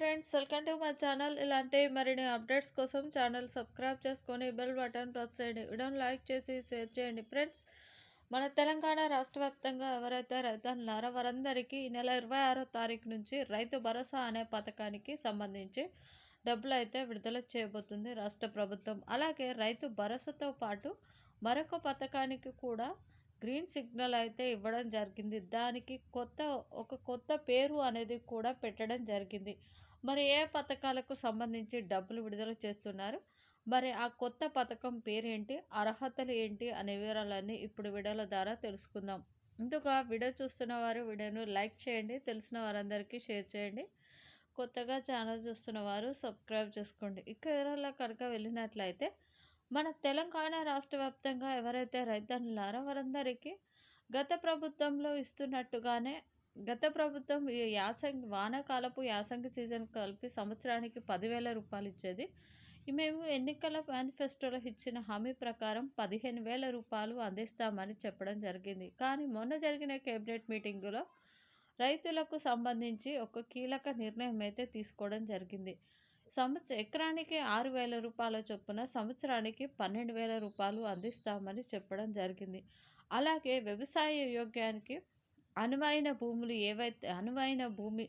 Friends welcome to మా channel. ఇలాంటి మరిన్ని అప్డేట్స్ కోసం ఛానల్ సబ్స్క్రైబ్ చేసుకొని బెల్ బటన్ ప్రెస్ చేయండి. వీడియోని లైక్ చేసి షేర్ చేయండి. ఫ్రెండ్స్ మన తెలంగాణ రాష్ట్ర వ్యాప్తంగా ఎవరైతే రైతన్నారో వారందరికీ ఈ నెల ఇరవై ఆరో తారీఖు నుంచి రైతు భరోసా అనే పథకానికి సంబంధించి డబ్బులు అయితే విడుదల చేయబోతుంది రాష్ట్ర ప్రభుత్వం. అలాగే రైతు భరోసాతో పాటు మరొక పథకానికి కూడా గ్రీన్ సిగ్నల్ అయితే ఇవ్వడం జరిగింది. దానికి కొత్త ఒక కొత్త పేరు అనేది కూడా పెట్టడం జరిగింది. మరి ఏ పథకాలకు సంబంధించి డబ్బులు విడుదల చేస్తున్నారు? మరి ఆ కొత్త పథకం పేరేంటి? అర్హతలు ఏంటి? అనే వివరాలన్నీ ఇప్పుడు వీడియోల ద్వారా తెలుసుకుందాం. ఇందుగా వీడియో చూస్తున్న వారు వీడియోను లైక్ చేయండి. తెలిసిన వారందరికీ షేర్ చేయండి. కొత్తగా ఛానల్ చూస్తున్న వారు సబ్స్క్రైబ్ చేసుకోండి. ఇక వివరాల్లో కనుక వెళ్ళినట్లయితే మన తెలంగాణ రాష్ట్ర వ్యాప్తంగా ఎవరైతే రైతన్నులారో వారందరికీ గత ప్రభుత్వంలో ఇస్తున్నట్టుగానే గత ప్రభుత్వం ఈ యాసంగి వానాకాలపు యాసంగి సీజన్ కలిపి సంవత్సరానికి పదివేల రూపాయలు ఇచ్చేది మేము ఎన్నికల మేనిఫెస్టోలో ఇచ్చిన హామీ ప్రకారం పదిహేను వేల రూపాయలు అందిస్తామని చెప్పడం జరిగింది. కానీ మొన్న జరిగిన కేబినెట్ మీటింగులో రైతులకు సంబంధించి ఒక కీలక నిర్ణయం అయితే తీసుకోవడం జరిగింది. సంవత్సర ఎకరానికి ఆరు వేల రూపాయల చొప్పున సంవత్సరానికి పన్నెండు వేల రూపాయలు అందిస్తామని చెప్పడం జరిగింది. అలాగే వ్యవసాయ యోగ్యానికి అనువైన భూములు ఏవైతే అనువైన భూమి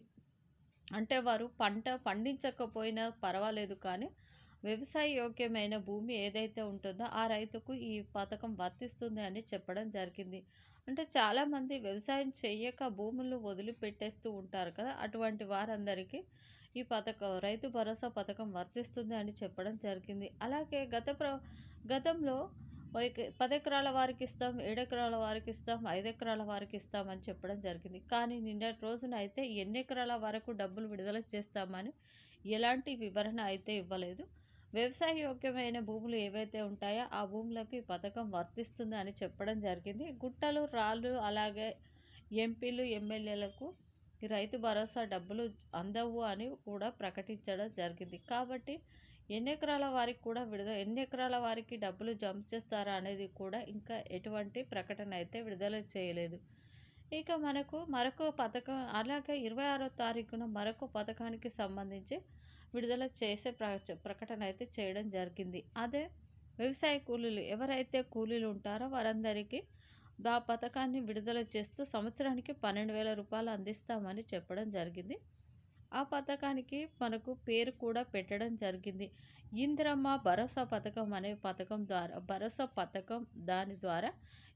అంటే వారు పంట పండించకపోయినా పర్వాలేదు కానీ వ్యవసాయ యోగ్యమైన భూమి ఏదైతే ఉంటుందో ఆ రైతుకు ఈ పథకం వర్తిస్తుంది అని చెప్పడం జరిగింది. అంటే చాలామంది వ్యవసాయం చేయక భూములు వదిలిపెట్టేస్తూ ఉంటారు కదా అటువంటి వారందరికీ ఈ పథకం రైతు భరోసా పథకం వర్తిస్తుంది అని చెప్పడం జరిగింది. అలాగే గత ప్ర గతంలో పది ఎకరాల వారికి ఇస్తాం ఏడు ఎకరాల వారికి ఇస్తాం ఐదు ఎకరాల వారికి ఇస్తామని చెప్పడం జరిగింది. కానీ నిన్నటి రోజున అయితే ఎన్ని ఎకరాల వరకు డబ్బులు విడుదల చేస్తామని ఎలాంటి వివరణ అయితే ఇవ్వలేదు. వ్యవసాయ యోగ్యమైన భూములు ఏవైతే ఉంటాయో ఆ భూములకు ఈ పథకం వర్తిస్తుంది అని చెప్పడం జరిగింది. గుట్టలు రాళ్ళు అలాగే ఎంపీలు ఎమ్మెల్యేలకు రైతు భరోసా డబ్బులు అందవు అని కూడా ప్రకటించడం జరిగింది. కాబట్టి ఎన్ని ఎకరాల వారికి కూడా విడుదల ఎన్ని ఎకరాల వారికి డబ్బులు జమ చేస్తారా అనేది కూడా ఇంకా ఎటువంటి ప్రకటన అయితే విడుదల చేయలేదు. ఇక మనకు మరొక పథకం అలాగే ఇరవై ఆరో తారీఖున మరొక పథకానికి సంబంధించి విడుదల చేసే ప్ర ప్రకటన అయితే చేయడం జరిగింది. అదే వ్యవసాయ కూలీలు ఎవరైతే కూలీలు ఉంటారో వారందరికీ ఆ పథకాన్ని విడుదల చేస్తూ సంవత్సరానికి పన్నెండు వేల రూపాయలు అందిస్తామని చెప్పడం జరిగింది. ఆ పథకానికి మనకు పేరు కూడా పెట్టడం జరిగింది. ఇందిరమ్మ భరోసా పథకం అనే పథకం ద్వారా భరోసా పథకం దాని ద్వారా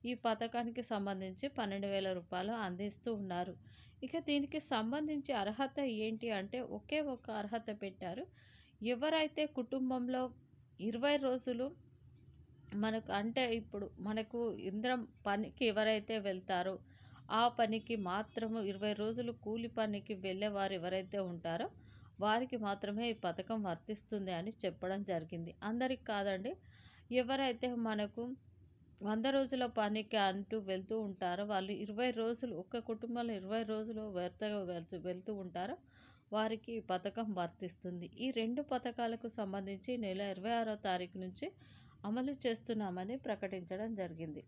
ఈ పథకానికి సంబంధించి పన్నెండు వేల రూపాయలు అందిస్తూ ఉన్నారు. ఇక దీనికి సంబంధించి అర్హత ఏంటి అంటే ఒకే ఒక అర్హత పెట్టారు. ఎవరైతే కుటుంబంలో ఇరవై రోజులు మనకు అంటే ఇప్పుడు మనకు ఇంద్రం పనికి ఎవరైతే వెళ్తారో ఆ పనికి మాత్రము ఇరవై రోజులు కూలి పనికి వెళ్ళేవారు ఎవరైతే ఉంటారో వారికి మాత్రమే ఈ పథకం వర్తిస్తుంది అని చెప్పడం జరిగింది. అందరికి కాదండి ఎవరైతే మనకు వంద రోజుల పనికి అంటూ వెళ్తూ ఉంటారో వాళ్ళు ఇరవై రోజులు ఒక్క కుటుంబంలో ఇరవై రోజులు వ్యర్థగా వెళ్తూ ఉంటారో వారికి ఈ పథకం వర్తిస్తుంది. ఈ రెండు పథకాలకు సంబంధించి నెల ఇరవై ఆరో తారీఖు నుంచి అమలు చేస్తున్నామని ప్రకటించడం జరిగింది.